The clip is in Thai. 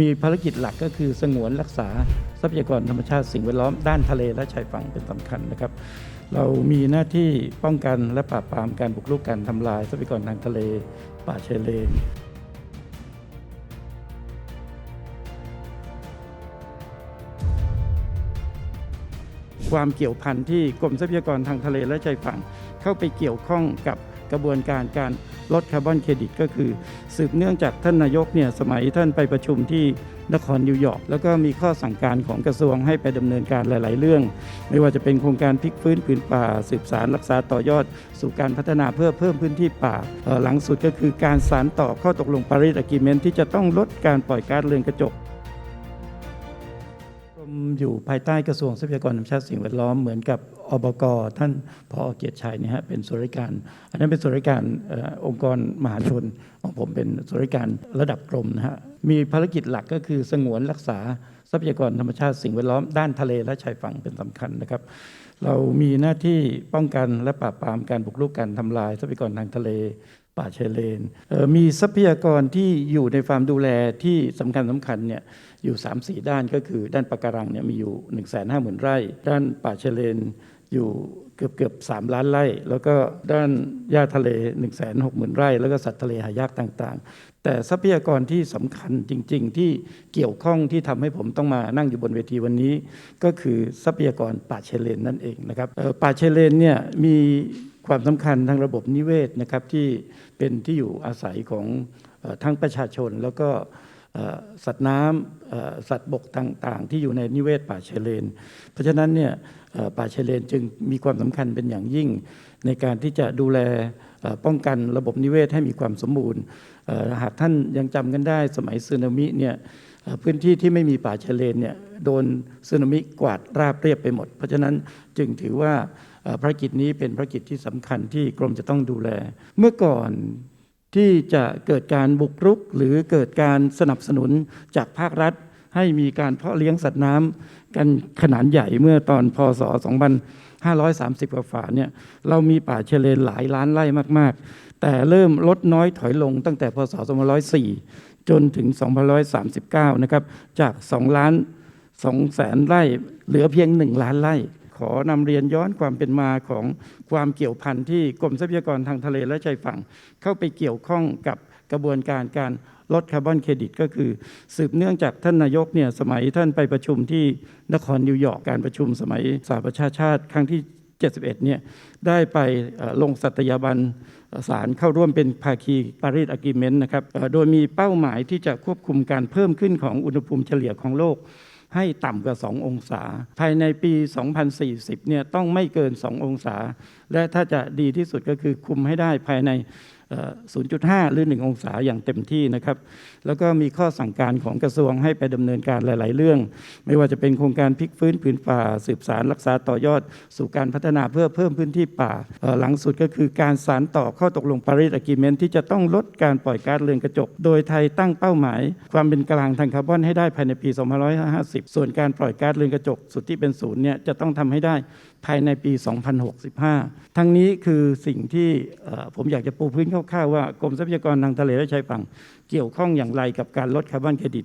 มีภารกิจหลักก็คือสงวนรักษาทรัพยากรธรรมชาติสิ่งแวดล้อมด้านทะเลและชายฝั่งเป็นสำคัญนะครับ เรามีหน้าที่ป้องกันและปราบปรามการบุกรุกการทำลายทรัพยากรทางทะเล ป่าชายเลน ความเกี่ยวพันที่กรมทรัพยากรทางทะเลและชายฝั่ง เข้าไปเกี่ยวข้องกับกระบวนการการลดคาร์บอนเครดิตก็คือ สืบเนื่องจากท่านนายกเนี่ยสมัยท่านไปประชุมที่นครนิวยอร์กแล้วก็มีข้อสั่งการของกระทรวงให้ไปดำเนินการหลาย ๆ เรื่อง ไม่ว่าจะเป็นโครงการพลิกฟื้นผืนป่า สืบสารรักษาต่อยอด สู่การพัฒนาเพื่อเพิ่มพื้นที่ป่า หลังสุดก็คือการสารต่อข้อตกลงปารีสอะกิเมนที่จะต้องลดการปล่อยก๊าซเรือนกระจก มอยู่ภายใต้กระทรวงทรัพยากรธรรมชาติสิ่งแวดล้อมเหมือนกับอบกท่านพอเกียรติชัยนี่ฮะเป็นส่วนราชการ อันนั้นเป็นส่วนราชการอองค์กรมหาชนของผมเป็นส่วนราชการระดับกรมนะฮะมีภารกิจหลักก็คือสงวนรักษาทรัพยากรธรรมชาติสิ่งแวดล้อมด้านทะเลและชายฝั่งเป็นสำคัญนะครับ เรามีหน้าที่ป้องกันและปราบปรามการบุกรุกการทำลายทรัพยากรทางทะเล ป่าชายเลนเมีทรัพยากรที่อยู่ในความดูแลที่สำคัญสำคัญเนี่ยอยู่ 3 4 ด้านก็คือด้านปะการังเนี่ยมีอยู่ 1 5 0 0 0 0 ไร่ ด้านป่าชายเลนอยู่เกือบเกือบ3ล้านไร่ แล้วก็ด้านหญ้าทะเล 1 6 0 0 0 0 ไร่ แล้วก็สัตว์ทะเลหายากต่างๆ แต่ทรัพยากรที่สำคัญจริง ๆ ที่เกี่ยวข้องที่ทำให้ผมต้องมานั่งอยู่บนเวทีวันนี้ ก็คือทรัพยากรป่าชายเลนนั่นเองนะครับป่าชายเลนเนี่ยมี ความสำคัญทางระบบนิเวศนะครับที่เป็นที่อยู่อาศัยของทั้งประชาชนแล้วก็ สัตว์น้ำสัตว์บกต่าง ๆ ที่อยู่ในนิเวศป่าชายเลน เพราะฉะนั้นเนี่ยป่าชายเลนจึงมีความสำคัญเป็นอย่างยิ่ง ในการที่จะดูแลป้องกันระบบนิเวศให้มีความสมบูรณ์หากท่านยังจำกันได้สมัยสึนามิเนี่ยพื้นที่ที่ไม่มีป่าชายเลนเนี่ยโดนสึนามิกวาดราบเรียบไปหมด เพราะฉะนั้นจึงถือว่าภารกิจนี้เป็นภารกิจที่สำคัญที่กรมจะต้องดูแล เมื่อก่อน ที่จะเกิดการบุกรุก หรือเกิดการสนับสนุนจากภาครัฐ ให้มีการเพาะเลี้ยงสัตว์น้ำกันขนาดใหญ่เมื่อตอนพศ 2530 กว่าฝาเนี่ยเรามีป่าเชายเลนหลายล้านไร่มาก ๆ แต่เริ่มลดน้อยถอยลงตั้งแต่พศ 2504 จนถึง 2539 นะครับ จาก 2 ล้าน2แสนไร่ เหลือเพียง 1 ล้านไร่ ขอนำเรียนย้อนความเป็นมาของความเกี่ยวพันที่กรมทรัพยากรทางทะเลและชายฝั่ง เข้าไปเกี่ยวข้องกับกระบวนการการลดคาร์บอนเครดิตก็คือ สืบเนื่องจากท่านนายกเนี่ยสมัยท่านไปประชุมที่นครนิวยอร์กการประชุมสมัยสหประชาชาติครั้งที่ 71เนี่ยได้ไปลงสัตยาบันสารเข้าร่วมเป็นภาคีปารีสอะกิเมนต์นะครับโดยมีเป้าหมายที่จะควบคุมการเพิ่มขึ้นของอุณหภูมิเฉลี่ยของโลก ให้ต่ำกว่า 2 องศา ภายในปี 2040 เนี่ยต้องไม่เกิน 2 องศาและถ้าจะดีที่สุดก็คือคุมให้ได้ภายใน 0.5 หรือ 1 องศาอย่างเต็มที่นะครับ แล้วก็มีข้อสั่งการของกระทรวงให้ไปดำเนินการหลาย ๆ เรื่อง ไม่ว่าจะเป็นโครงการพลิกฟื้นผืนป่า สืบสารรักษาต่อยอด สู่การพัฒนาเพื่อเพิ่มพื้นที่ป่า หลังสุดก็คือการสารต่อข้อตกลงปารีสอะกิเมนที่จะต้องลดการปล่อยก๊าซเรือนกระจก โดยไทยตั้งเป้าหมาย ความเป็นกลางทางคาร์บอนให้ได้ภายในปี 2550 ส่วนการปล่อยก๊าซเรือนกระจก สุดที่เป็นศูนย์เนี่ยจะต้องทำให้ได้ภายในปี 2065ทั้งนี้คือสิ่งที่ผมอยากจะปูพื้นคร่าวๆว่ากรมทรัพยากรทางทะเลและชายฝั่งเกี่ยวข้องอย่างไรกับการลดคาร์บอนเครดิต